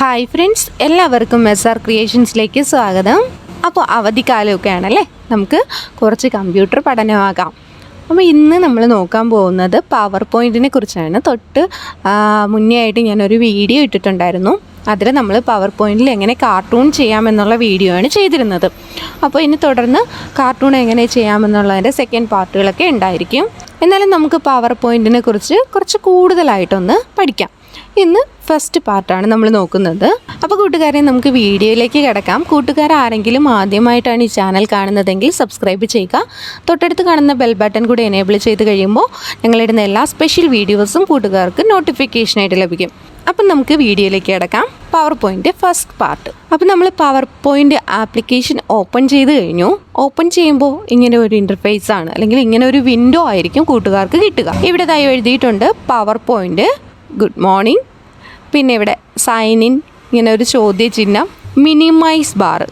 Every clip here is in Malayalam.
ഹായ് ഫ്രണ്ട്സ് എല്ലാവർക്കും എസ് ആർ ക്രിയേഷൻസിലേക്ക് സ്വാഗതം. അപ്പോൾ അവധിക്കാലമൊക്കെ ആണല്ലേ നമുക്ക് കുറച്ച് കമ്പ്യൂട്ടർ പഠനമാകാം. അപ്പോൾ ഇന്ന് നമ്മൾ നോക്കാൻ പോകുന്നത് പവർ പോയിന്റിനെ കുറിച്ചാണ്. തൊട്ട് മുന്നേ ആയിട്ട് ഞാനൊരു വീഡിയോ ഇട്ടിട്ടുണ്ടായിരുന്നു. അതിൽ നമ്മൾ പവർ പോയിന്റിൽ എങ്ങനെ കാർട്ടൂൺ ചെയ്യാമെന്നുള്ള വീഡിയോ ആണ് ചെയ്തിരുന്നത്. അപ്പോൾ ഇനി തുടർന്ന് കാർട്ടൂൺ എങ്ങനെ ചെയ്യാമെന്നുള്ളതിന്റെ സെക്കൻഡ് പാർട്ടുകളൊക്കെ ഉണ്ടായിരിക്കും. എന്നാലും നമുക്ക് പവർ പോയിന്റിനെ കുറിച്ച് കുറച്ച് കൂടുതലായിട്ടൊന്ന് പഠിക്കാം. ഇന്ന് ഫസ്റ്റ് പാർട്ടാണ് നമ്മൾ നോക്കുന്നത്. അപ്പോൾ കൂട്ടുകാരെ നമുക്ക് വീഡിയോയിലേക്ക് കിടക്കാം. കൂട്ടുകാർ ആരെങ്കിലും ആദ്യമായിട്ടാണ് ഈ ചാനൽ കാണുന്നതെങ്കിൽ സബ്സ്ക്രൈബ് ചെയ്യുക. തൊട്ടടുത്ത് കാണുന്ന ബെൽ ബട്ടൺ കൂടി എനേബിൾ ചെയ്ത് കഴിയുമ്പോൾ ഞങ്ങളിടുന്ന എല്ലാ സ്പെഷ്യൽ വീഡിയോസും കൂട്ടുകാർക്ക് നോട്ടിഫിക്കേഷനായിട്ട് ലഭിക്കും. അപ്പം നമുക്ക് വീഡിയോയിലേക്ക് കിടക്കാം. പവർ പോയിന്റ് ഫസ്റ്റ് പാർട്ട് അപ്പം നമ്മൾ പവർ പോയിന്റ് ആപ്ലിക്കേഷൻ ഓപ്പൺ ചെയ്ത് കഴിഞ്ഞു. ഓപ്പൺ ചെയ്യുമ്പോൾ ഇങ്ങനെ ഒരു ഇന്റർഫേസ് ആണ്. അല്ലെങ്കിൽ ഇങ്ങനെ ഒരു വിൻഡോ ആയിരിക്കും കൂട്ടുകാർക്ക് കിട്ടുക. ഇവിടെ തായി എഴുതിയിട്ടുണ്ട് പവർ പോയിന്റ് ഗുഡ് മോർണിംഗ് പിന്നെ ഇവിടെ സൈൻ ഇൻ ഇങ്ങനെ ഒരു ചോദ്യചിഹ്നം. മിനിമൈസ് ബാർ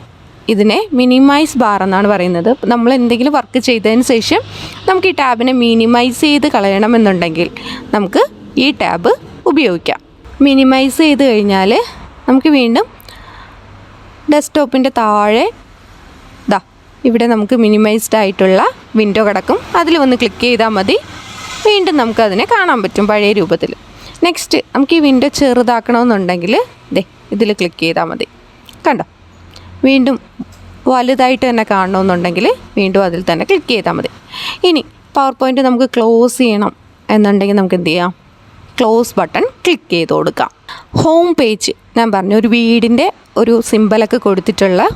ഇതിനെ മിനിമൈസ് ബാർ എന്നാണ് പറയുന്നത്. നമ്മൾ എന്തെങ്കിലും വർക്ക് ചെയ്തതിന് ശേഷം നമുക്ക് ഈ ടാബിനെ മിനിമൈസ് ചെയ്ത് കളയണമെന്നുണ്ടെങ്കിൽ നമുക്ക് ഈ ടാബ് ഉപയോഗിക്കാം. മിനിമൈസ് ചെയ്ത് കഴിഞ്ഞാൽ നമുക്ക് വീണ്ടും ഡെസ്ക്ടോപ്പിന്റെ താഴെ ദാ ഇവിടെ നമുക്ക് മിനിമൈസ്ഡ് ആയിട്ടുള്ള വിൻഡോ കിടക്കും. അതിൽ വന്ന് ക്ലിക്ക് ചെയ്താൽ മതി. വീണ്ടും നമുക്കതിനെ കാണാൻ പറ്റും പഴയ രൂപത്തിൽ. നെക്സ്റ്റ് നമുക്ക് ഈ വിൻഡോ ചെറുതാക്കണമെന്നുണ്ടെങ്കിൽ ദേ ഇതിൽ ക്ലിക്ക് ചെയ്താൽ മതി. കണ്ടോ? വീണ്ടും വലുതായിട്ട് തന്നെ കാണണമെന്നുണ്ടെങ്കിൽ വീണ്ടും അതിൽ തന്നെ ക്ലിക്ക് ചെയ്താൽ മതി. ഇനി പവർ പോയിന്റ് നമുക്ക് ക്ലോസ് ചെയ്യണം എന്നുണ്ടെങ്കിൽ നമുക്ക് എന്ത് ചെയ്യാം? ക്ലോസ് ബട്ടൺ ക്ലിക്ക് ചെയ്ത് കൊടുക്കാം. ഹോം പേജ് ഞാൻ പറഞ്ഞു ഒരു വീടിന്റെ ഒരു സിമ്പലൊക്കെ കൊടുത്തിട്ടുള്ള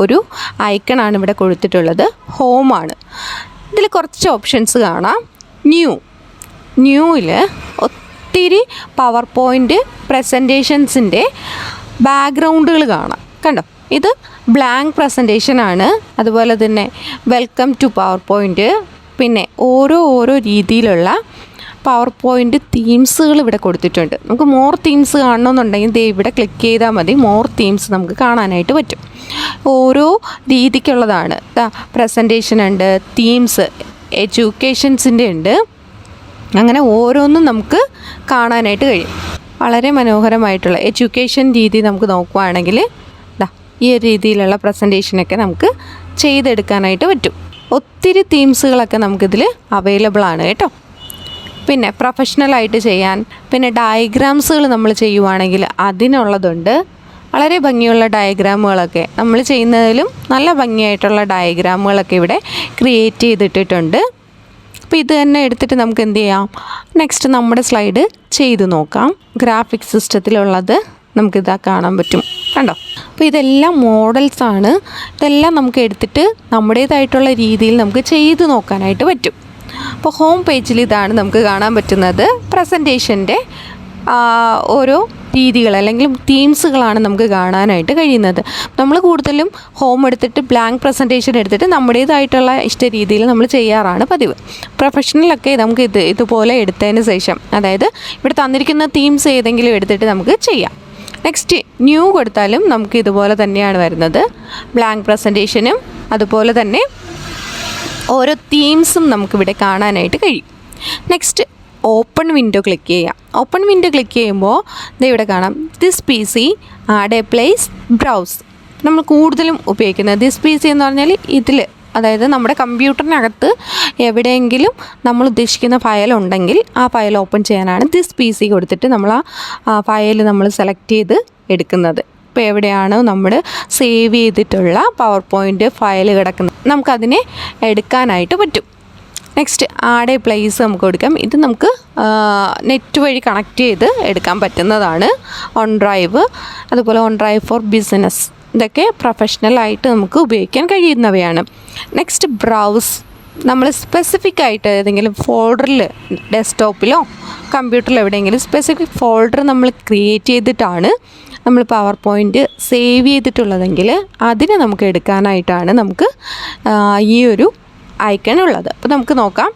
ഒരു ഐക്കണാണ് ഇവിടെ കൊടുത്തിട്ടുള്ളത്. ഹോമാണ് ഇതിൽ കുറച്ച് ഓപ്ഷൻസ് കാണാം. ന്യൂ ന്യൂവിൽ ഒത്തിരി പവർ പോയിന്റ് പ്രസന്റേഷൻസിന്റെ ബാക്ക്ഗ്രൗണ്ടുകൾ കാണാം. കണ്ടോ? ഇത് ബ്ലാങ്ക് പ്രസന്റേഷൻ ആണ്. അതുപോലെ തന്നെ വെൽക്കം ടു പവർ പോയിന്റ് പിന്നെ ഓരോ ഓരോ രീതിയിലുള്ള പവർ പോയിന്റ് തീംസുകൾ ഇവിടെ കൊടുത്തിട്ടുണ്ട്. നമുക്ക് മോർ തീംസ് കാണണമെന്നുണ്ടെങ്കിൽ ദേ ഇവിടെ ക്ലിക്ക് ചെയ്താൽ മതി. മോർ തീംസ് നമുക്ക് കാണാനായിട്ട് പറ്റും. ഓരോ രീതിക്കുള്ളതാണ്. പ്രസന്റേഷൻ ഉണ്ട് തീംസ് എഡ്യൂക്കേഷൻസിന്റെ ഉണ്ട്. അങ്ങനെ ഓരോന്നും നമുക്ക് കാണാനായിട്ട് കഴിയും. വളരെ മനോഹരമായിട്ടുള്ള എഡ്യൂക്കേഷൻ രീതി നമുക്ക് നോക്കുവാണെങ്കിൽ ദാ ഈ ഒരു രീതിയിലുള്ള പ്രസന്റേഷനൊക്കെ നമുക്ക് ചെയ്തെടുക്കാനായിട്ട് പറ്റും. ഒത്തിരി തീംസുകളൊക്കെ നമുക്കിതിൽ അവൈലബിൾ ആണ് കേട്ടോ. പിന്നെ പ്രൊഫഷണലായിട്ട് ചെയ്യാൻ പിന്നെ ഡയഗ്രാംസുകൾ നമ്മൾ ചെയ്യുവാണെങ്കിൽ അതിനുള്ളതുണ്ട്. വളരെ ഭംഗിയുള്ള ഡയഗ്രാമുകളൊക്കെ നമ്മൾ ചെയ്യുന്നതിലും നല്ല ഭംഗിയായിട്ടുള്ള ഡയഗ്രാമുകളൊക്കെ ഇവിടെ ക്രിയേറ്റ് ചെയ്തിട്ടിട്ടുണ്ട്. അപ്പോൾ ഇത് തന്നെ എടുത്തിട്ട് നമുക്ക് എന്ത് ചെയ്യാം? നെക്സ്റ്റ് നമ്മുടെ സ്ലൈഡ് ചെയ്ത് നോക്കാം. ഗ്രാഫിക് സിസ്റ്റത്തിലുള്ളത് നമുക്കിതാ കാണാൻ പറ്റും. കണ്ടോ? അപ്പോൾ ഇതെല്ലാം മോഡൽസ് ആണ്. ഇതെല്ലാം നമുക്ക് എടുത്തിട്ട് നമ്മുടേതായിട്ടുള്ള രീതിയിൽ നമുക്ക് ചെയ്ത് നോക്കാനായിട്ട് പറ്റും. അപ്പോൾ ഹോം പേജിൽ ഇതാണ് നമുക്ക് കാണാൻ പറ്റുന്നത്. പ്രസന്റേഷന്റെ ഓരോ രീതികൾ അല്ലെങ്കിൽ തീംസുകളാണ് നമുക്ക് കാണാനായിട്ട് കഴിയുന്നത്. നമ്മൾ കൂടുതലും ഹോം എടുത്തിട്ട് ബ്ലാങ്ക് പ്രസന്റേഷൻ എടുത്തിട്ട് നമ്മുടേതായിട്ടുള്ള ഇഷ്ട രീതിയിൽ നമ്മൾ ചെയ്യാറാണ് പതിവ്. പ്രൊഫഷണലൊക്കെ നമുക്ക് ഇത് ഇതുപോലെ എടുത്തതിന് ശേഷം അതായത് ഇവിടെ തന്നിരിക്കുന്ന തീംസ് ഏതെങ്കിലും എടുത്തിട്ട് നമുക്ക് ചെയ്യാം. നെക്സ്റ്റ് ന്യൂ കൊടുത്താലും നമുക്ക് ഇതുപോലെ തന്നെയാണ് വരുന്നത്. ബ്ലാങ്ക് പ്രസന്റേഷനും അതുപോലെ തന്നെ ഓരോ തീംസും നമുക്കിവിടെ കാണാനായിട്ട് കഴിയും. നെക്സ്റ്റ് ഓപ്പൺ വിൻഡോ ക്ലിക്ക് ചെയ്യാം ഓപ്പൺ വിൻഡോ ക്ലിക്ക് ചെയ്യുമ്പോൾ ഇത് ഇവിടെ കാണാം. This P C add A place browse നമ്മൾ കൂടുതലും ഉപയോഗിക്കുന്നത് ദിസ് പി സി എന്ന് പറഞ്ഞാൽ ഇതിൽ അതായത് നമ്മുടെ കമ്പ്യൂട്ടറിനകത്ത് എവിടെയെങ്കിലും നമ്മൾ ഉദ്ദേശിക്കുന്ന ഫയൽ ഉണ്ടെങ്കിൽ ആ ഫയൽ ഓപ്പൺ ചെയ്യാനാണ് ദിസ് പി സി കൊടുത്തിട്ട് നമ്മൾ ആ ഫയൽ നമ്മൾ സെലക്ട് ചെയ്ത് എടുക്കുന്നത്. ഇപ്പോൾ എവിടെയാണോ നമ്മൾ സേവ് ചെയ്തിട്ടുള്ള പവർ പോയിന്റ് ഫയൽ കിടക്കുന്നത്. നമുക്കതിനെ എടുക്കാനായിട്ട് പറ്റും. നെക്സ്റ്റ് ആടെ പ്ലേസ് നമുക്ക് കൊടുക്കാം ഇത് നമുക്ക് നെറ്റ് വഴി കണക്ട് ചെയ്ത് എടുക്കാൻ പറ്റുന്നതാണ്. ഓൺ ഡ്രൈവ് അതുപോലെ ഓൺ ഡ്രൈവ് ഫോർ ബിസിനസ് ഇതൊക്കെ പ്രൊഫഷണലായിട്ട് നമുക്ക് ഉപയോഗിക്കാൻ കഴിയുന്നവയാണ്. നെക്സ്റ്റ് ബ്രൗസ് നമ്മൾ സ്പെസിഫിക് ആയിട്ട് ഏതെങ്കിലും ഫോൾഡറിൽ ഡെസ്ക്ടോപ്പിലോ കമ്പ്യൂട്ടറിലോ എവിടെയെങ്കിലും സ്പെസിഫിക് ഫോൾഡർ നമ്മൾ ക്രിയേറ്റ് ചെയ്തിട്ടാണ് നമ്മൾ പവർ പോയിന്റ് സേവ് ചെയ്തിട്ടുള്ളതെങ്കിൽ അതിനെ നമുക്ക് എടുക്കാനായിട്ടാണ് നമുക്ക് ഈ ഒരു ഐക്കൺ ഉള്ളത് അപ്പോൾ നമുക്ക് നോക്കാം.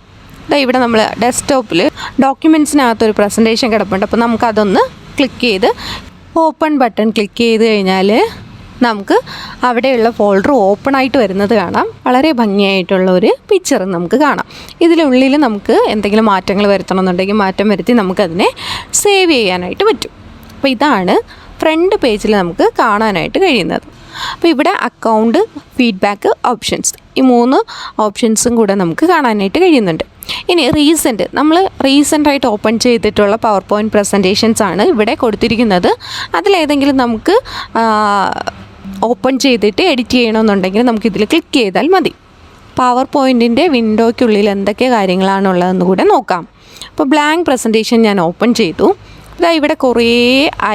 ഇതാ ഇവിടെ നമ്മൾ ഡെസ്ക്ടോപ്പിൽ ഡോക്യുമെന്റ്സിനകത്തൊരു പ്രസന്റേഷൻ കിടപ്പുണ്ട്. അപ്പോൾ നമുക്കതൊന്ന് ക്ലിക്ക് ചെയ്ത് ഓപ്പൺ ബട്ടൺ ക്ലിക്ക് ചെയ്ത് കഴിഞ്ഞാൽ നമുക്ക് അവിടെയുള്ള ഫോൾഡർ ഓപ്പൺ ആയിട്ട് വരുന്നത് കാണാം. വളരെ ഭംഗിയായിട്ടുള്ള ഒരു പിക്ചർ നമുക്ക് കാണാം. ഇതിലുള്ളിൽ നമുക്ക് എന്തെങ്കിലും മാറ്റങ്ങൾ വരുത്തണമെന്നുണ്ടെങ്കിൽ മാറ്റം വരുത്തി നമുക്കതിനെ സേവ് ചെയ്യാനായിട്ട് പറ്റും. അപ്പോൾ ഇതാണ് ഫ്രണ്ട് പേജിൽ നമുക്ക് കാണാനായിട്ട് കഴിയുന്നത്. അപ്പോൾ ഇവിടെ അക്കൗണ്ട് ഫീഡ്ബാക്ക് ഓപ്ഷൻസ് ഈ മൂന്ന് ഓപ്ഷൻസും കൂടെ നമുക്ക് കാണാനായിട്ട് കഴിയുന്നുണ്ട്. ഇനി റീസെന്റ് നമ്മൾ റീസെന്റായിട്ട് ഓപ്പൺ ചെയ്തിട്ടുള്ള പവർ പോയിന്റ് പ്രസന്റേഷൻസ് ആണ് ഇവിടെ കൊടുത്തിരിക്കുന്നത്. അതിലേതെങ്കിലും നമുക്ക് ഓപ്പൺ ചെയ്തിട്ട് എഡിറ്റ് ചെയ്യണമെന്നുണ്ടെങ്കിൽ നമുക്ക് ഇതിൽ ക്ലിക്ക് ചെയ്താൽ മതി. പവർ പോയിന്റിന്റെ വിൻഡോയ്ക്കുള്ളിൽ എന്തൊക്കെ കാര്യങ്ങളാണുള്ളതെന്ന് കൂടെ നോക്കാം. അപ്പോൾ ബ്ലാങ്ക് പ്രസന്റേഷൻ ഞാൻ ഓപ്പൺ ചെയ്തു. ഇതാ ഇവിടെ കുറേ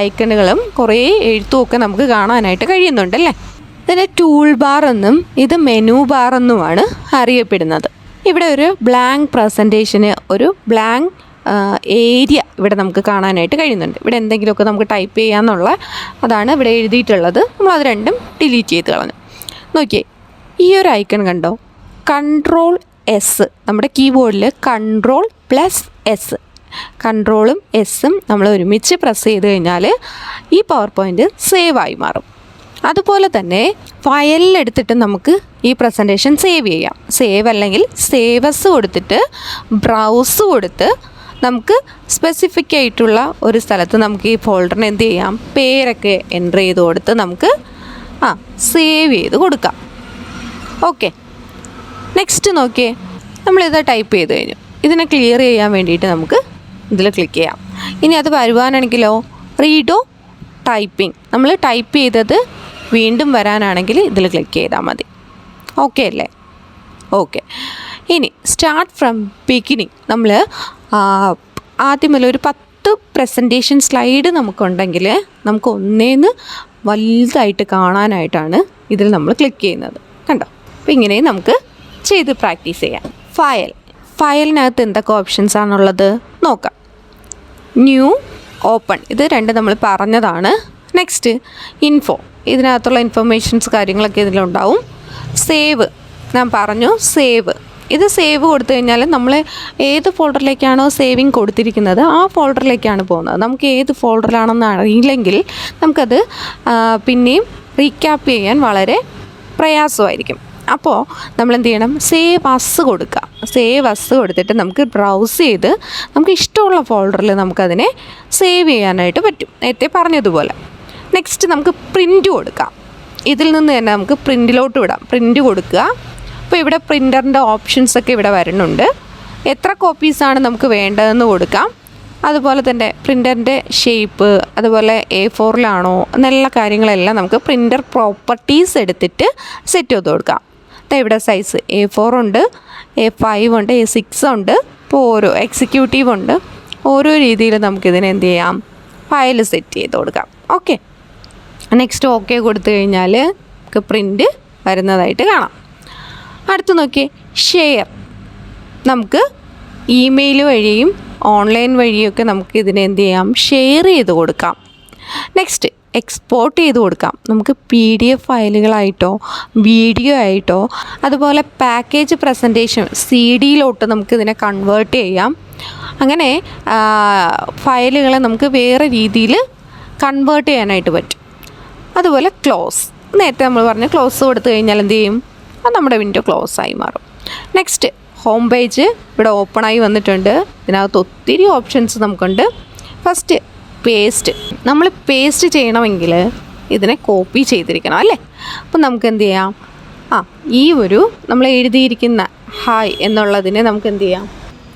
ഐക്കണുകളും കുറേ എഴുത്തുമൊക്കെ നമുക്ക് കാണാനായിട്ട് കഴിയുന്നുണ്ടല്ലേ ഇതിന്റെ ടൂൾ ബാർ എന്നും ഇത് മെനു ബാർ എന്നുമാണ് അറിയപ്പെടുന്നത്. ഇവിടെ ഒരു ബ്ലാങ്ക് പ്രസന്റേഷന് ഒരു ബ്ലാങ്ക് ഏരിയ ഇവിടെ നമുക്ക് കാണാനായിട്ട് കഴിയുന്നുണ്ട്. ഇവിടെ എന്തെങ്കിലുമൊക്കെ നമുക്ക് ടൈപ്പ് ചെയ്യാമെന്നുള്ള അതാണ് ഇവിടെ എഴുതിയിട്ടുള്ളത്. നമ്മൾ അത് രണ്ടും ഡിലീറ്റ് ചെയ്ത് കളഞ്ഞു. നോക്കിയേ ഈ ഒരു ഐക്കൺ കണ്ടോ? കൺട്രോൾ എസ് നമ്മുടെ കീബോർഡിൽ കൺട്രോൾ പ്ലസ് എസ് കൺട്രോളും എസ്സും നമ്മൾ ഒരുമിച്ച് പ്രസ് ചെയ്ത് കഴിഞ്ഞാൽ ഈ പവർ പോയിന്റ് സേവ് ആയി മാറും. അതുപോലെ തന്നെ ഫയലിലെടുത്തിട്ട് നമുക്ക് ഈ പ്രസന്റേഷൻ സേവ് ചെയ്യാം. സേവ് അല്ലെങ്കിൽ സേവസ് കൊടുത്തിട്ട് ബ്രൗസ് കൊടുത്ത് നമുക്ക് സ്പെസിഫിക് ആയിട്ടുള്ള ഒരു സ്ഥലത്ത് നമുക്ക് ഈ ഫോൾഡറിന് എന്ത് ചെയ്യാം? പേരൊക്കെ എന്റർ ചെയ്ത് കൊടുത്ത് നമുക്ക് ആ സേവ് ചെയ്ത് കൊടുക്കാം. ഓക്കെ നെക്സ്റ്റ് നോക്കിയേ. നമ്മളിത് ടൈപ്പ് ചെയ്ത് കഴിഞ്ഞു. ഇതിനെ ക്ലിയർ ചെയ്യാൻ വേണ്ടിയിട്ട് നമുക്ക് ഇതിൽ ക്ലിക്ക് ചെയ്യാം. ഇനി അത് വരുവാനാണെങ്കിലോ? റീഡോ ടൈപ്പിംഗ് നമ്മൾ ടൈപ്പ് ചെയ്തത് വീണ്ടും വരാനാണെങ്കിൽ ഇതിൽ ക്ലിക്ക് ചെയ്താൽ മതി. ഓക്കെ അല്ലേ? ഓക്കെ ഇനി സ്റ്റാർട്ട് ഫ്രം ബിഗിനിങ് നമ്മൾ ആദ്യമല്ല ഒരു പത്ത് പ്രസന്റേഷൻ സ്ലൈഡ് നമുക്കുണ്ടെങ്കിൽ നമുക്ക് ഒന്നേന്ന് വലുതായിട്ട് കാണാനായിട്ടാണ് ഇതിൽ നമ്മൾ ക്ലിക്ക് ചെയ്യുന്നത്. കണ്ടോ? അപ്പോൾ ഇങ്ങനെ നമുക്ക് ചെയ്ത് പ്രാക്ടീസ് ചെയ്യാം. ഫയൽ ഫയലിനകത്ത് എന്തൊക്കെ ഓപ്ഷൻസ് ആണുള്ളത് നോക്കാം. ന്യൂ ഓപ്പൺ ഇത് രണ്ട് നമ്മൾ പറഞ്ഞതാണ്. നെക്സ്റ്റ് ഇൻഫോ ഇതിനകത്തുള്ള ഇൻഫർമേഷൻസ് കാര്യങ്ങളൊക്കെ ഇതിലുണ്ടാവും. സേവ് ഞാൻ പറഞ്ഞു സേവ് ഇത് സേവ് കൊടുത്തു കഴിഞ്ഞാൽ നമ്മൾ ഏത് ഫോൾഡറിലേക്കാണോ സേവിങ് കൊടുത്തിരിക്കുന്നത് ആ ഫോൾഡറിലേക്കാണ് പോകുന്നത്. നമുക്ക് ഏത് ഫോൾഡറിലാണെന്ന് അറിയില്ലെങ്കിൽ നമുക്കത് പിന്നെയും റീക്യാപ്പ് ചെയ്യാൻ വളരെ പ്രയാസമായിരിക്കും. അപ്പോൾ നമ്മൾ എന്ത് ചെയ്യണം? സേവ് അസ് കൊടുക്കുക. സേവ് അസ് കൊടുത്തിട്ട് നമുക്ക് ബ്രൗസ് ചെയ്ത് നമുക്ക് ഇഷ്ടമുള്ള ഫോൾഡറിൽ നമുക്കതിനെ സേവ് ചെയ്യാനായിട്ട് പറ്റും. നേരത്തെ പറഞ്ഞതുപോലെ. നെക്സ്റ്റ് നമുക്ക് പ്രിന്റ് കൊടുക്കാം. ഇതിൽ നിന്ന് തന്നെ നമുക്ക് പ്രിന്റിലോട്ട് വിടാം. പ്രിന്റ് കൊടുക്കുക. അപ്പോൾ ഇവിടെ പ്രിന്ററിന്റെ ഓപ്ഷൻസ് ഒക്കെ ഇവിടെ വരുന്നുണ്ട്. എത്ര കോപ്പീസാണ് നമുക്ക് വേണ്ടതെന്ന് കൊടുക്കാം. അതുപോലെ തന്നെ പ്രിന്ററിന്റെ ഷേപ്പ് അതുപോലെ എ ഫോറിലാണോ എന്നുള്ള കാര്യങ്ങളെല്ലാം നമുക്ക് പ്രിന്റർ പ്രോപ്പർട്ടീസ് എടുത്തിട്ട് സെറ്റ് ചെയ്ത് കൊടുക്കാം. ഇവിടെ സൈസ് എ ഫോർ ഉണ്ട് എ ഫൈവ് ഉണ്ട് എ സിക്സ് ഉണ്ട്. ഇപ്പോൾ ഓരോ എക്സിക്യൂട്ടീവ് ഉണ്ട്. ഓരോ രീതിയിൽ നമുക്കിതിനെ എന്ത് ചെയ്യാം? ഫയൽ സെറ്റ് ചെയ്ത് കൊടുക്കാം. ഓക്കെ നെക്സ്റ്റ് ഓക്കെ കൊടുത്തു കഴിഞ്ഞാൽ നമുക്ക് പ്രിന്റ് വരുന്നതായിട്ട് കാണാം. അടുത്ത് നോക്കിയേ ഷെയർ നമുക്ക് ഇമെയിൽ വഴിയും ഓൺലൈൻ വഴിയൊക്കെ നമുക്ക് ഇതിനെ എന്ത് ചെയ്യാം? ഷെയർ ചെയ്ത് കൊടുക്കാം. നെക്സ്റ്റ് എക്സ്പോർട്ട് ചെയ്ത് കൊടുക്കാം. നമുക്ക് പി ഡി എഫ് ഫയലുകളായിട്ടോ വീഡിയോ ആയിട്ടോ അതുപോലെ പാക്കേജ് പ്രസന്റേഷൻ സി ഡിയിലോട്ട് നമുക്ക് ഇതിനെ കൺവേർട്ട് ചെയ്യാം. അങ്ങനെ ഫയലുകളെ നമുക്ക് വേറെ രീതിയിൽ കൺവേർട്ട് ചെയ്യാനായിട്ട് പറ്റും. അതുപോലെ ക്ലോസ്. നേരത്തെ നമ്മൾ പറഞ്ഞ ക്ലോസ് കൊടുത്തു കഴിഞ്ഞാൽ എന്ത് ചെയ്യും? അത് നമ്മുടെ വിൻഡോ ക്ലോസ് ആയി മാറും. നെക്സ്റ്റ് ഹോം പേജ് ഇവിടെ ഓപ്പൺ ആയി വന്നിട്ടുണ്ട്. ഇതിനകത്ത് ഒത്തിരി ഓപ്ഷൻസ് നമുക്കുണ്ട്. ഫസ്റ്റ് പേസ്റ്റ് നമ്മൾ പേസ്റ്റ് ചെയ്യണമെങ്കിൽ ഇതിനെ കോപ്പി ചെയ്തിരിക്കണം അല്ലേ? അപ്പം നമുക്ക് എന്ത് ചെയ്യാം? ആ ഈ ഒരു നമ്മൾ എഴുതിയിരിക്കുന്ന ഹായ് എന്നുള്ളതിനെ നമുക്ക് എന്ത് ചെയ്യാം?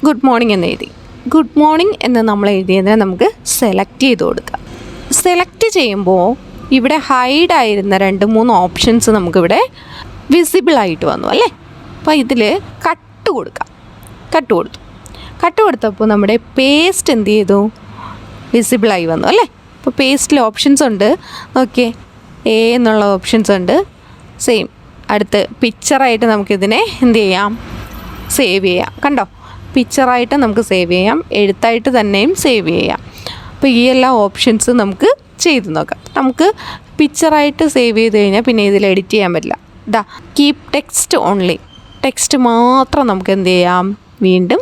ഗുഡ് മോർണിംഗ് എന്ന് എഴുതി. ഗുഡ് മോർണിംഗ് എന്ന് നമ്മൾ എഴുതിയതിനെ നമുക്ക് സെലക്ട് ചെയ്ത് കൊടുക്കാം. സെലക്ട് ചെയ്യുമ്പോൾ ഇവിടെ ഹൈഡ് ആയിരുന്ന രണ്ട് മൂന്ന് ഓപ്ഷൻസ് നമുക്കിവിടെ വിസിബിൾ ആയിട്ട് വന്നു അല്ലേ? അപ്പോൾ ഇതിൽ കട്ട് കൊടുക്കാം. കട്ട് കൊടുത്തു. കട്ട് കൊടുത്തപ്പോൾ നമ്മുടെ പേസ്റ്റ് എന്ത് ചെയ്തു? വിസിബിളായി വന്നു അല്ലേ? അപ്പോൾ പേസ്റ്റിൽ ഓപ്ഷൻസ് ഉണ്ട്. നോക്കിയേ എ എന്നുള്ള ഓപ്ഷൻസ് ഉണ്ട്. സെയിം അടുത്ത് പിക്ചറായിട്ട് നമുക്കിതിനെ എന്ത് ചെയ്യാം? സേവ് ചെയ്യാം. കണ്ടോ? പിക്ചറായിട്ട് നമുക്ക് സേവ് ചെയ്യാം. എഴുത്തായിട്ട് തന്നെയും സേവ് ചെയ്യാം. അപ്പോൾ ഈ എല്ലാ ഓപ്ഷൻസ് നമുക്ക് ചെയ്ത് നോക്കാം. നമുക്ക് പിക്ചറായിട്ട് സേവ് ചെയ്ത് കഴിഞ്ഞാൽ പിന്നെ ഇതിൽ എഡിറ്റ് ചെയ്യാൻ പറ്റില്ല. ഇതാ കീപ് ടെക്സ്റ്റ് ഓൺലി ടെക്സ്റ്റ് മാത്രം നമുക്ക് എന്ത് ചെയ്യാം? വീണ്ടും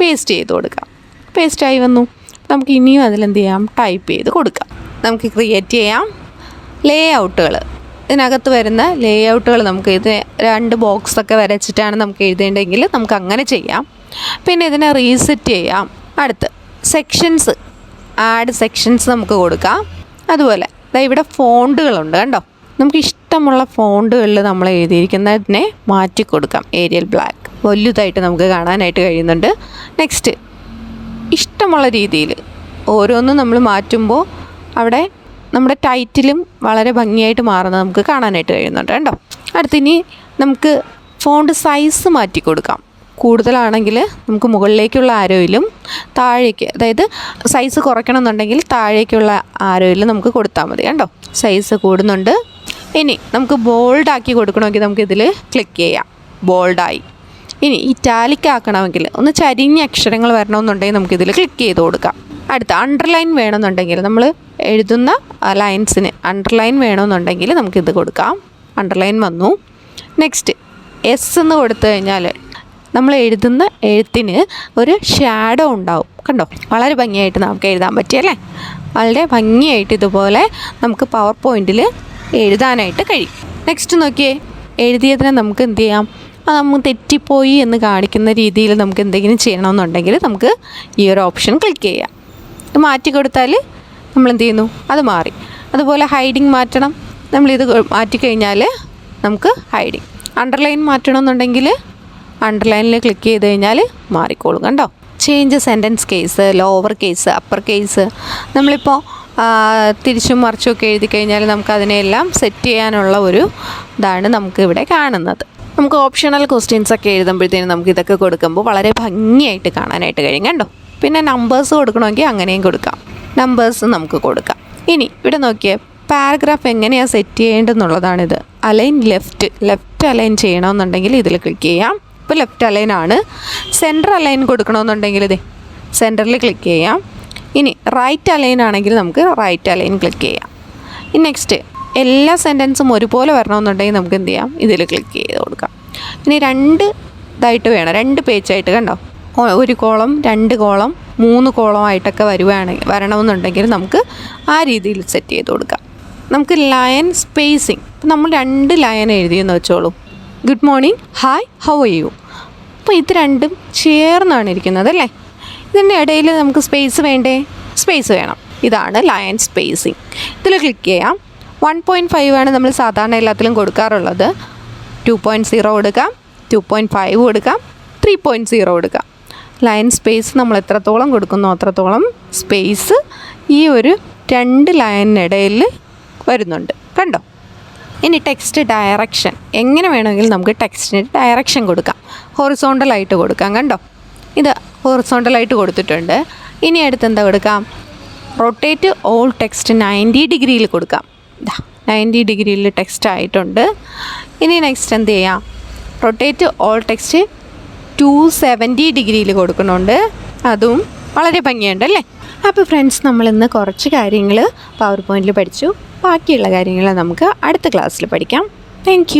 പേസ്റ്റ് ചെയ്ത് കൊടുക്കാം. പേസ്റ്റായി വന്നു. നമുക്ക് ഇനിയും അതിലെന്ത് ചെയ്യാം? ടൈപ്പ് ചെയ്ത് കൊടുക്കാം. നമുക്ക് ക്രിയേറ്റ് ചെയ്യാം ലേ ഔട്ടുകൾ ഇതിനകത്ത് വരുന്ന ലേ ഔട്ടുകൾ നമുക്ക് ഇത് രണ്ട് ബോക്സൊക്കെ വരച്ചിട്ടാണ് നമുക്ക് എഴുതേണ്ടതെങ്കിൽ നമുക്ക് അങ്ങനെ ചെയ്യാം. പിന്നെ ഇതിനെ റീസെറ്റ് ചെയ്യാം. അടുത്ത് സെക്ഷൻസ് ആഡ് സെക്ഷൻസ് നമുക്ക് കൊടുക്കാം. അതുപോലെ ദാ ഇവിടെ ഫോണ്ടുകളുണ്ട് കണ്ടോ? നമുക്ക് ഇഷ്ടമുള്ള ഫോണ്ടുകളിൽ നമ്മൾ എഴുതിയിരിക്കുന്നതിനെ മാറ്റി കൊടുക്കാം. ഏരിയൽ ബ്ലാക്ക് വലുതായിട്ട് നമുക്ക് കാണാനായിട്ട് കഴിയുന്നുണ്ട്. നെക്സ്റ്റ് ഇഷ്ടമുള്ള രീതിയിൽ ഓരോന്നും നമ്മൾ മാറ്റുമ്പോൾ അവിടെ നമ്മുടെ ടൈറ്റിലും വളരെ ഭംഗിയായിട്ട് മാറുന്നത് നമുക്ക് കാണാനായിട്ട് കഴിയുന്നുണ്ട്. കേട്ടോ അടുത്തിനി നമുക്ക് ഫോണ്ട് സൈസ് മാറ്റി കൊടുക്കാം. കൂടുതലാണെങ്കിൽ നമുക്ക് മുകളിലേക്കുള്ള ആരോയിലും താഴേക്ക് അതായത് സൈസ് കുറയ്ക്കണമെന്നുണ്ടെങ്കിൽ താഴേക്കുള്ള ആരോയിലും നമുക്ക് കൊടുത്താൽ മതി കണ്ടോ? സൈസ് കൂടുന്നുണ്ട്. ഇനി നമുക്ക് ബോൾഡാക്കി കൊടുക്കണമെങ്കിൽ നമുക്കിതിൽ ക്ലിക്ക് ചെയ്യാം. ബോൾഡായി ഇനി ഇറ്റാലിക് ആക്കണമെങ്കിൽ ഒന്ന് ചരിഞ്ഞ അക്ഷരങ്ങൾ വരണമെന്നുണ്ടെങ്കിൽ നമുക്കിതിൽ ക്ലിക്ക് ചെയ്ത് കൊടുക്കാം. അടുത്ത അണ്ടർലൈൻ വേണമെന്നുണ്ടെങ്കിൽ നമ്മൾ എഴുതുന്ന ലൈൻസിന് അണ്ടർലൈൻ വേണമെന്നുണ്ടെങ്കിൽ നമുക്കിത് കൊടുക്കാം. അണ്ടർലൈൻ വന്നു. നെക്സ്റ്റ് എസ് എന്ന് കൊടുത്തു കഴിഞ്ഞാൽ നമ്മൾ എഴുതുന്ന എഴുത്തിന് ഒരു ഷാഡോ ഉണ്ടാവും. കണ്ടോ? വളരെ ഭംഗിയായിട്ട് നമുക്ക് എഴുതാൻ പറ്റിയല്ലേ വളരെ ഭംഗിയായിട്ട് ഇതുപോലെ നമുക്ക് പവർ പോയിന്റിൽ എഴുതാനായിട്ട് കഴിയും. നെക്സ്റ്റ് നോക്കിയേ എഴുതിയതിനെ നമുക്ക് എന്ത് ചെയ്യാം? നമുക്ക് തെറ്റിപ്പോയി എന്ന് കാണിക്കുന്ന രീതിയിൽ നമുക്ക് എന്തെങ്കിലും ചെയ്യണമെന്നുണ്ടെങ്കിൽ നമുക്ക് ഈ ഒരു ഓപ്ഷൻ ക്ലിക്ക് ചെയ്യാം. ഇത് മാറ്റി കൊടുത്താൽ നമ്മൾ എന്ത് ചെയ്യുന്നു? അത് മാറി. അതുപോലെ ഹൈഡിങ് മാറ്റണം. നമ്മളിത് മാറ്റിക്കഴിഞ്ഞാൽ നമുക്ക് ഹൈഡിങ് അണ്ടർലൈൻ മാറ്റണമെന്നുണ്ടെങ്കിൽ അണ്ടർലൈനിൽ ക്ലിക്ക് ചെയ്ത് കഴിഞ്ഞാൽ മാറിക്കോളും കണ്ടോ? Change sentence case lower case upper case നമ്മളിപ്പോൾ തിരിച്ചും മറിച്ചും ഒക്കെ എഴുതി കഴിഞ്ഞാൽ നമുക്ക് അതിനെല്ലാം സെറ്റ് ചെയ്യാനുള്ള ഒരു ഇതാണ് നമുക്ക് ഇവിടെ കാണുന്നത്. നമുക്ക് ഓപ്ഷണൽ ക്വസ്റ്റ്യൻസ് ഒക്കെ എഴുതുമ്പോഴത്തേനും നമുക്ക് ഇതൊക്കെ കൊടുക്കുമ്പോൾ വളരെ ഭംഗിയായിട്ട് കാണാനായിട്ട് കഴിയും കണ്ടോ? പിന്നെ നമ്പേഴ്സ് കൊടുക്കണമെങ്കിൽ അങ്ങനെയും കൊടുക്കാം. നമ്പേഴ്സ് നമുക്ക് കൊടുക്കാം. ഇനി ഇവിടെ നോക്കിയേ പാരഗ്രാഫ് എങ്ങനെയാണ് സെറ്റ് ചെയ്യേണ്ടതെന്നുള്ളതാണിത്. അലൈൻ ലെഫ്റ്റ് ലെഫ്റ്റ് അലൈൻ ചെയ്യണമെന്നുണ്ടെങ്കിൽ ഇതിൽ ക്ലിക്ക് ചെയ്യാം. ഇപ്പോൾ ലെഫ്റ്റ് അലൈൻ ആണ്. സെന്റർ അലൈൻ കൊടുക്കണമെന്നുണ്ടെങ്കിൽ ഇതേ സെന്ററിൽ ക്ലിക്ക് ചെയ്യാം. ഇനി റൈറ്റ് അലൈൻ ആണെങ്കിൽ നമുക്ക് റൈറ്റ് അലൈൻ ക്ലിക്ക് ചെയ്യാം. ഇനി നെക്സ്റ്റ് എല്ലാ സെന്റൻസും ഒരുപോലെ വരണമെന്നുണ്ടെങ്കിൽ നമുക്ക് എന്ത് ചെയ്യാം? ഇതിൽ ക്ലിക്ക് ചെയ്ത് കൊടുക്കാം. ഇനി രണ്ട് ഇതായിട്ട് വേണം. രണ്ട് പേജായിട്ട് കണ്ടോ? ഒരു കോളം രണ്ട് കോളം മൂന്ന് കോളം ആയിട്ടൊക്കെ വരുവാണെങ്കിൽ വരണമെന്നുണ്ടെങ്കിൽ നമുക്ക് ആ രീതിയിൽ സെറ്റ് ചെയ്ത് കൊടുക്കാം. നമുക്ക് ലയൻ സ്പേസിങ് നമ്മൾ രണ്ട് ലയൻ എഴുതിയെന്ന് വെച്ചോളൂ. Good morning hi how are you അപ്പോൾ ഇത് രണ്ടും ചേർന്നാണ് ഇരിക്കുന്നത് അല്ലേ? ഇതിന്റെ ഇടയിൽ നമുക്ക് സ്പേസ് വേണ്ടേ? സ്പേസ് വേണം. ഇതാണ് ലയൻ സ്പേസിങ് ഇതിൽ ക്ലിക്ക് ചെയ്യാം. വൺ പോയിന്റ് ഫൈവ് ആണ് നമ്മൾ സാധാരണ എല്ലാത്തിലും കൊടുക്കാറുള്ളത്. ടു പോയിന്റ് സീറോ കൊടുക്കാം. ടു പോയിന്റ് ഫൈവ് കൊടുക്കാം. ത്രീ പോയിന്റ് സീറോ കൊടുക്കാം. ലൈൻ സ്പേസ് നമ്മൾ എത്രത്തോളം കൊടുക്കുന്നോ അത്രത്തോളം സ്പേസ് ഈ ഒരു രണ്ട് ലൈനിനിടയിൽ വരുന്നുണ്ട്. കണ്ടോ? ഇനി ടെക്സ്റ്റ് ഡയറക്ഷൻ എങ്ങനെ വേണമെങ്കിലും നമുക്ക് ടെക്സ്റ്റിന് ഡയറക്ഷൻ കൊടുക്കാം. ഹൊറിസോണ്ടലായിട്ട് കൊടുക്കാം കണ്ടോ? ഇത് ഹൊറിസോണ്ടലായിട്ട് കൊടുത്തിട്ടുണ്ട്. ഇനി അടുത്ത് എന്താ കൊടുക്കാം? റൊട്ടേറ്റ് ഓൾ ടെക്സ്റ്റ് നയന്റി ഡിഗ്രിയിൽ കൊടുക്കാം. നയന്റി ഡിഗ്രിയിൽ ടെക്സ്റ്റ് ആയിട്ടുണ്ട്. ഇനി നെക്സ്റ്റ് എന്ത് ചെയ്യാം? Rotate all text two seventy ഡിഗ്രിയിൽ കൊടുക്കുന്നുണ്ട്. അതും വളരെ ഭംഗിയുണ്ട് അല്ലേ? അപ്പോൾ ഫ്രണ്ട്സ് നമ്മൾ ഇന്ന് കുറച്ച് കാര്യങ്ങൾ പവർ പോയിന്റിൽ പഠിച്ചു. ബാക്കിയുള്ള കാര്യങ്ങൾ നമുക്ക് അടുത്ത ക്ലാസ്സിൽ പഠിക്കാം. താങ്ക്